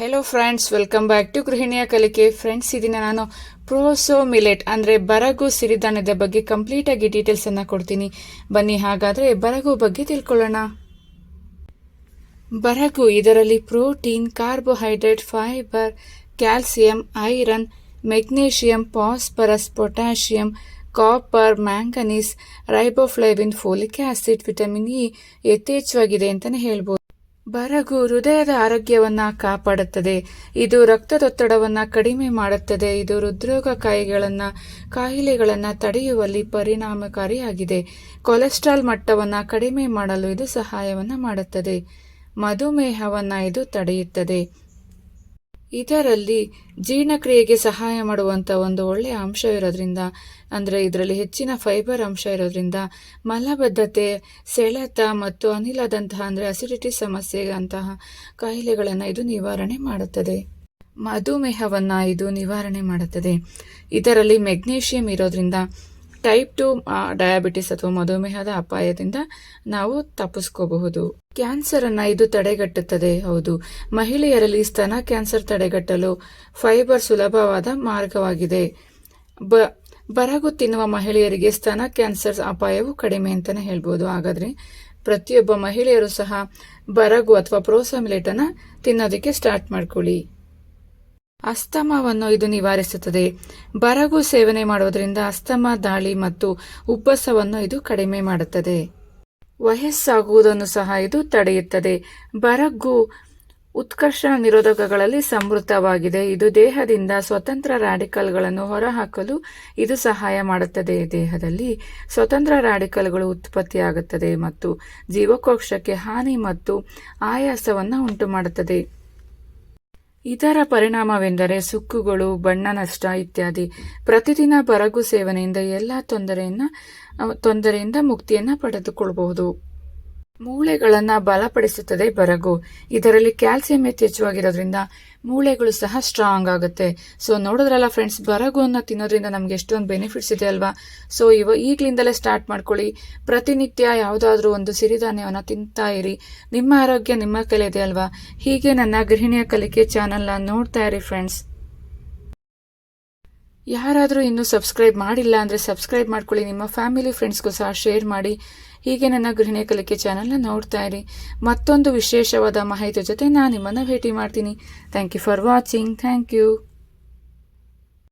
Hello friends welcome back to ಗೃಹಿಣಿಯ ಕಲಿಕೆ friends ಇದನ್ನ ನಾನು ಪ್ರೋಸೋ ಮಿಲೆಟ್ ಅಂದರೆ ಬರಗು ಸಿರಿಧಾನ್ಯದ ಬಗ್ಗೆ ಕಂಪ್ಲೀಟ್ ಆಗಿ ಡೀಟೇಲ್ಸ್ ಅನ್ನ ಕೊಡ್ತೀನಿ. ಬನ್ನಿ, ಹಾಗಾದ್ರೆ ಬರಗು ಬಗ್ಗೆ ತಿಳ್ಕೊಳ್ಳೋಣ. ಬರಗು, ಇದರಲ್ಲಿ protein carbohydrate fibre calcium iron magnesium phosphorus potassium copper manganese riboflavin folic acid vitamin E ಯಥೇಚ್ಛವಾಗಿದೆ ಅಂತಲೇ ಹೇಳ್ಬೋದು. ಬರಗು ಹೃದಯದ ಆರೋಗ್ಯವನ್ನ ಕಾಪಾಡುತ್ತದೆ. ಇದು ರಕ್ತದೊತ್ತಡವನ್ನ ಕಡಿಮೆ ಮಾಡುತ್ತದೆ. ಇದು ಹೃದ್ರೋಗ ಕಾಯಿಗಳನ್ನ, ಕಾಯಿಲೆಗಳನ್ನ ತಡೆಯುವಲ್ಲಿ ಪರಿಣಾಮಕಾರಿಯಾಗಿದೆ. ಕೊಲೆಸ್ಟ್ರಾಲ್ ಮಟ್ಟವನ್ನ ಕಡಿಮೆ ಮಾಡಲು ಇದು ಸಹಾಯವನ್ನ ಮಾಡುತ್ತದೆ. ಮಧುಮೇಹವನ್ನ ಇದು ತಡೆಯುತ್ತದೆ. ಇದರಲ್ಲಿ ಜೀರ್ಣಕ್ರಿಯೆಗೆ ಸಹಾಯ ಮಾಡುವಂಥ ಒಂದು ಒಳ್ಳೆಯ ಅಂಶ ಇರೋದ್ರಿಂದ, ಅಂದರೆ ಇದರಲ್ಲಿ ಹೆಚ್ಚಿನ ಫೈಬರ್ ಅಂಶ ಇರೋದ್ರಿಂದ ಮಲಬದ್ಧತೆ, ಸೆಳೆತ ಮತ್ತು ಅನಿಲದಂತಹ, ಅಂದರೆ ಅಸಿಡಿಟಿ ಸಮಸ್ಯೆ ಅಂತಹ ಕಾಯಿಲೆಗಳನ್ನು ಇದು ನಿವಾರಣೆ ಮಾಡುತ್ತದೆ. ಮಧುಮೇಹವನ್ನು ಇದು ನಿವಾರಣೆ ಮಾಡುತ್ತದೆ. ಇದರಲ್ಲಿ ಮೆಗ್ನೀಷಿಯಂ ಇರೋದ್ರಿಂದ ಟೈಪ್ ಟು ಡಯಾಬಿಟಿಸ್ ಅಥವಾ ಮಧುಮೇಹದ ಅಪಾಯದಿಂದ ನಾವು ತಪ್ಪಿಸ್ಕೋಬಹುದು. ಕ್ಯಾನ್ಸರ್ ಅನ್ನ ಇದು ತಡೆಗಟ್ಟುತ್ತದೆ, ಹೌದು. ಮಹಿಳೆಯರಲ್ಲಿ ಸ್ತನ ಕ್ಯಾನ್ಸರ್ ತಡೆಗಟ್ಟಲು ಫೈಬರ್ ಸುಲಭವಾದ ಮಾರ್ಗವಾಗಿದೆ. ಬ, ಬರಗು ತಿನ್ನುವ ಮಹಿಳೆಯರಿಗೆ ಸ್ತನ ಕ್ಯಾನ್ಸರ್ ಅಪಾಯವು ಕಡಿಮೆ ಅಂತಾನೆ ಹೇಳ್ಬೋದು. ಹಾಗಾದ್ರೆ ಪ್ರತಿಯೊಬ್ಬ ಮಹಿಳೆಯರು ಸಹ ಬರಗು ಅಥವಾ ಪ್ರೋಸಮಿಲೇಟ್ ಅನ್ನ ತಿನ್ನೋದಕ್ಕೆ ಸ್ಟಾರ್ಟ್ ಮಾಡ್ಕೊಳ್ಳಿ. ಅಸ್ತಮವನ್ನು ಇದು ನಿವಾರಿಸುತ್ತದೆ. ಬರಗು ಸೇವನೆ ಮಾಡುವುದರಿಂದ ಅಸ್ತಮ, ದಾಳಿ ಮತ್ತು ಉಬ್ಬಸವನ್ನು ಇದು ಕಡಿಮೆ ಮಾಡುತ್ತದೆ. ವಯಸ್ಸಾಗುವುದನ್ನು ಸಹ ಇದು ತಡೆಯುತ್ತದೆ. ಬರಗು ಉತ್ಕರ್ಷಣ ನಿರೋಧಕಗಳಲ್ಲಿ ಸಮೃದ್ಧವಾಗಿದೆ. ಇದು ದೇಹದಿಂದ ಸ್ವತಂತ್ರ ರಾಡಿಕಲ್ಗಳನ್ನು ಹೊರಹಾಕಲು ಇದು ಸಹಾಯ ಮಾಡುತ್ತದೆ. ದೇಹದಲ್ಲಿ ಸ್ವತಂತ್ರ ರಾಡಿಕಲ್ಗಳು ಉತ್ಪತ್ತಿಯಾಗುತ್ತದೆ ಮತ್ತು ಜೀವಕೋಶಕ್ಕೆ ಹಾನಿ ಮತ್ತು ಆಯಾಸವನ್ನು ಉಂಟು ಮಾಡುತ್ತದೆ ಇದರ ಪರಿಣಾಮವೆಂದರೆ ಸುಕ್ಕುಗಳು ಬಣ್ಣ ನಷ್ಟ ಇತ್ಯಾದಿ. ಪ್ರತಿದಿನ ಬರಗು ಸೇವನೆಯಿಂದ ಎಲ್ಲ ತೊಂದರೆಯನ್ನ ತೊಂದರೆಯಿಂದ ಮುಕ್ತಿಯನ್ನ ಪಡೆದುಕೊಳ್ಳಬಹುದು ಮೂಳೆಗಳನ್ನ ಬಲಪಡಿಸುತ್ತದೆ ಬರಗು. ಇದರಲ್ಲಿ ಕ್ಯಾಲ್ಸಿಯಂ ಯಥೇಚ್ಛವಾಗಿರೋದ್ರಿಂದ ಮೂಳೆಗಳು ಸಹ ಸ್ಟ್ರಾಂಗ್ ಆಗುತ್ತೆ. ಸೊ ನೋಡಿದ್ರಲ್ಲ ಫ್ರೆಂಡ್ಸ್ ಬರಗುವನ್ನು ತಿನ್ನೋದ್ರಿಂದ ನಮ್ಗೆ ಎಷ್ಟೊಂದು ಬೆನಿಫಿಟ್ಸ್ ಇದೆ ಅಲ್ವಾ? ಸೊ ಇವ, ಈಗಲಿಂದಲೇ ಸ್ಟಾರ್ಟ್ ಮಾಡ್ಕೊಳ್ಳಿ. ಪ್ರತಿನಿತ್ಯ ಯಾವುದಾದ್ರೂ ಒಂದು ಸಿರಿಧಾನ್ಯವನ್ನು ತಿಂತಾ ಇರಿ. ನಿಮ್ಮ ಆರೋಗ್ಯ ನಿಮ್ಮ ಕೈಲಿದೆ ಅಲ್ವಾ? ಹೀಗೆ ನನ್ನ ಗೃಹಿಣಿಯ ಕಲಿಕೆ ಚಾನಲ್ನ ನೋಡ್ತಾ ಇರಿ ಫ್ರೆಂಡ್ಸ್ ಯಾರಾದರೂ ಇನ್ನೂ ಸಬ್ಸ್ಕ್ರೈಬ್ ಮಾಡಿಲ್ಲ ಅಂದರೆ ಸಬ್ಸ್ಕ್ರೈಬ್ ಮಾಡ್ಕೊಳ್ಳಿ, ನಿಮ್ಮ ಫ್ಯಾಮಿಲಿ ಫ್ರೆಂಡ್ಸ್ಗೂ ಸಹ ಶೇರ್ ಮಾಡಿ. ಹೀಗೆ ನನ್ನ ಗೃಹಿಣಿ ಕಲಿಕೆ ಚಾನಲ್ನ ನೋಡ್ತಾ ಇರಿ. ಮತ್ತೊಂದು ವಿಶೇಷವಾದ ಮಾಹಿತಿ ಜೊತೆ ನಾನು ನಿಮ್ಮನ್ನು ಭೇಟಿ ಮಾಡ್ತೀನಿ. Thank you for watching thank you